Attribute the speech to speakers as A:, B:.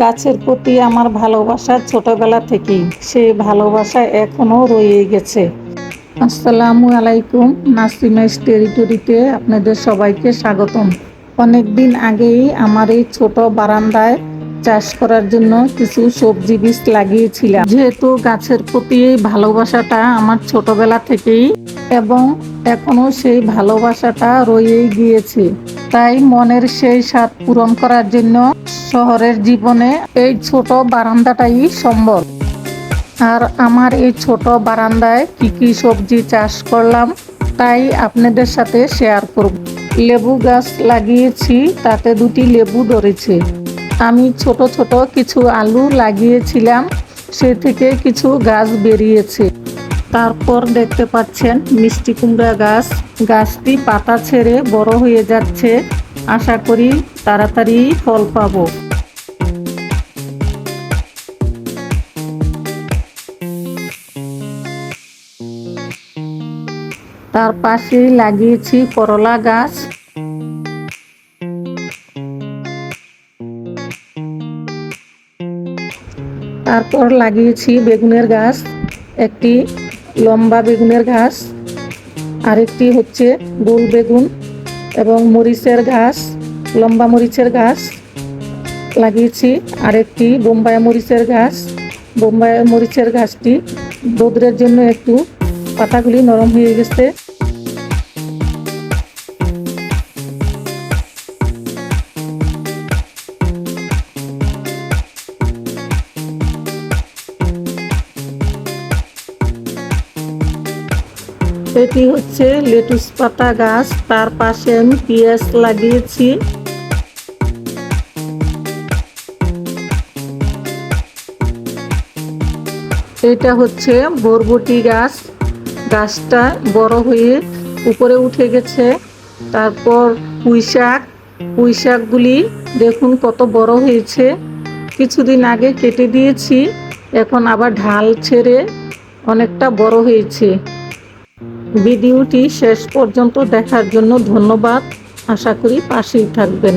A: গাছের প্রতি আমার ভালোবাসা ছোটবেলা থেকেই। সেই ভালোবাসা এখনও রয়ে গেছে। আসসালামু আলাইকুম নাসিমাইস টেরিটরিতে আপনাদের সবাইকে স্বাগতম। অনেক দিন আগেই আমার এই ছোট বারান্দায় চাষ করার জন্য কিছু সবজি বীজ লাগিয়েছিলাম। যেহেতু গাছের প্রতি এই ভালোবাসাটা আমার ছোটবেলা থেকেই এবং এখনও সেই ভালোবাসাটা রয়েই গিয়েছে। তাই মনের সেই স্বাদ পূরণ করার জন্য শহরের জীবনে এই ছোট বারান্দাটাই সম্ভব আর আমার এই ছোট বারান্দায় কি কি সবজি চাষ করলাম, তাই আপনাদের সাথে শেয়ার করব। লেবু গাছ লাগিয়েছি, তাতে দুটি লেবু ধরেছে। আমি ছোট ছোট কিছু আলু লাগিয়েছিলাম, সে থেকে কিছু গাছ বেরিয়েছে। তারপর দেখতে পাচ্ছেন মিষ্টি কুমড়া গাছ গাছটি পাতা ছেড়ে বড় হয়ে যাচ্ছে। আশা করি তাড়াতাড়ি ফল পাবো। তার পাশে লাগিয়েছি করলা গাছ। তারপর লাগিয়েছি বেগুনের গাছ, একটি লম্বা বেগুনের গাছ। আরেকটি হচ্ছে গোল বেগুন এবং মরিচের গাছ লম্বা মরিচের গাছ লাগিয়েছি। আরেকটি বোম্বাই মরিচের গাছ বোম্বাই মরিচের গাছটি রোদ্রের জন্য একটু পাতাগুলি নরম হয়ে গেছে। এটি হচ্ছে লেটুস পাতা গাছ। তার পাশে আমি পেঁয়াজ লাগিয়েছি। এটা হচ্ছে বরবটি গাছ। গাছটা বড় হয়ে উপরে উঠে গেছে। তারপর পুঁই শাক পুঁই শাকগুলি দেখুন কত বড় হয়েছে। কিছুদিন আগে কেটে দিয়েছি। এখন আবার ঢাল ছেড়ে অনেকটা বড় হয়েছে। ভিডিওটি শেষ পর্যন্ত দেখার জন্য ধন্যবাদ। আশা করি পাশেই থাকবেন।